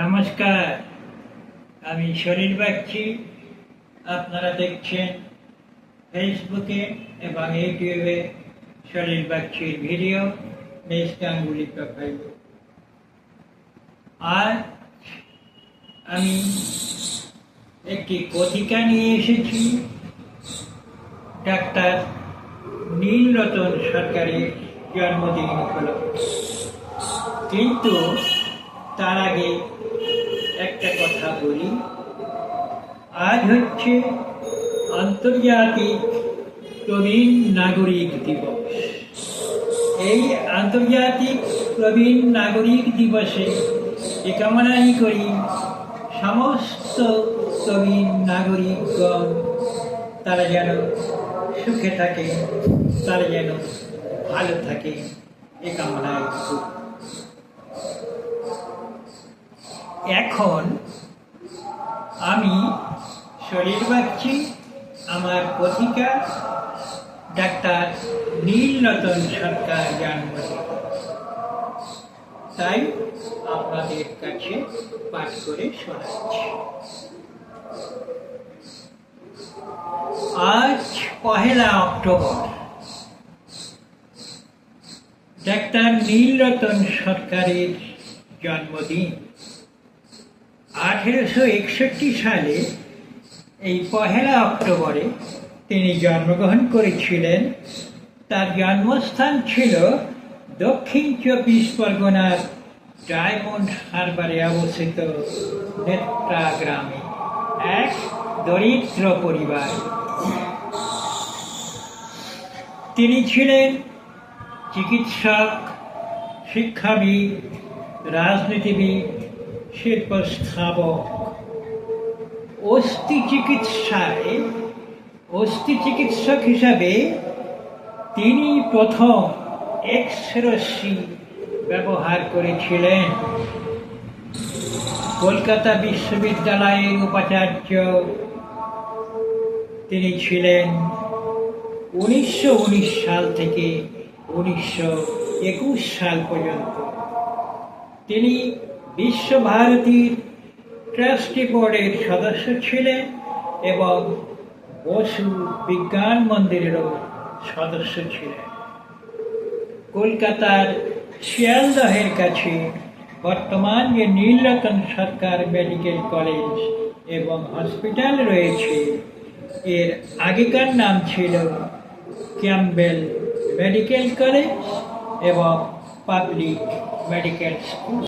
নমস্কার, আমি শরীর বাগচি। আপনারা দেখছেন ফেসবুকে এবং ইউটিউবে শরীর বাগচির ভিডিও মিস গাঙ্গুলি প্রোফাইল। আজ আমি একটি কথিকা নিয়ে এসেছি, ডাক্তার নীলরতন সরকারের জন্মদিন উপলক্ষে। কিন্তু তার আগে একটা কথা বলি। আজ হচ্ছে আন্তর্জাতিক প্রবীণ নাগরিক দিবস। এই আন্তর্জাতিক প্রবীণ নাগরিক দিবসে এ কামনাই করি সমস্ত প্রবীণ নাগরিকগণ, তারা যেন সুখে থাকে, তারা যেন ভালো থাকে, এ কামনায় করি। এখন আমি শরীর বাচ্ছি আমার পথিকা ডাক্তার নীলরতন সরকার জন্মদিন তাই আপনাদের কাছে পাঠ করে শোনাচ্ছি। আজ পহেলা অক্টোবর। ডাক্তার নীলরতন সরকারের জন্মদিন। আঠেরোশো একষট্টি সালে এই পহেলা অক্টোবরে তিনি জন্মগ্রহণ করেছিলেন। তার জন্মস্থান ছিল দক্ষিণ চব্বিশ পরগনার ডায়মন্ড হারবারে অবস্থিত নেত্রা গ্রামে এক দরিদ্র পরিবার। তিনি ছিলেন চিকিৎসক, শিক্ষাবিদ, রাজনীতিবিদ শিল্প স্থাপক অস্থি চিকিৎসায়, অস্থি চিকিৎসক হিসাবে তিনি প্রথম এক্সরশ্মি ব্যবহার করেছিলেন। কলকাতা বিশ্ববিদ্যালয়ের উপাচার্য তিনি ছিলেন। উনিশশো উনিশ সাল থেকে উনিশশো একুশ সাল পর্যন্ত তিনি বিশ্বভারতীর ট্রাস্টি বোর্ডের সদস্য ছিলেন এবং বসু বিজ্ঞান মন্দিরেরও সদস্য ছিলেন। কলকাতার শিয়ালদহের কাছে বর্তমান যে নীলরতন সরকার মেডিকেল কলেজ এবং হসপিটাল রয়েছে, এর আগেকার নাম ছিল ক্যাম্বেল মেডিকেল কলেজ এবং পাবলিক মেডিকেল স্কুল।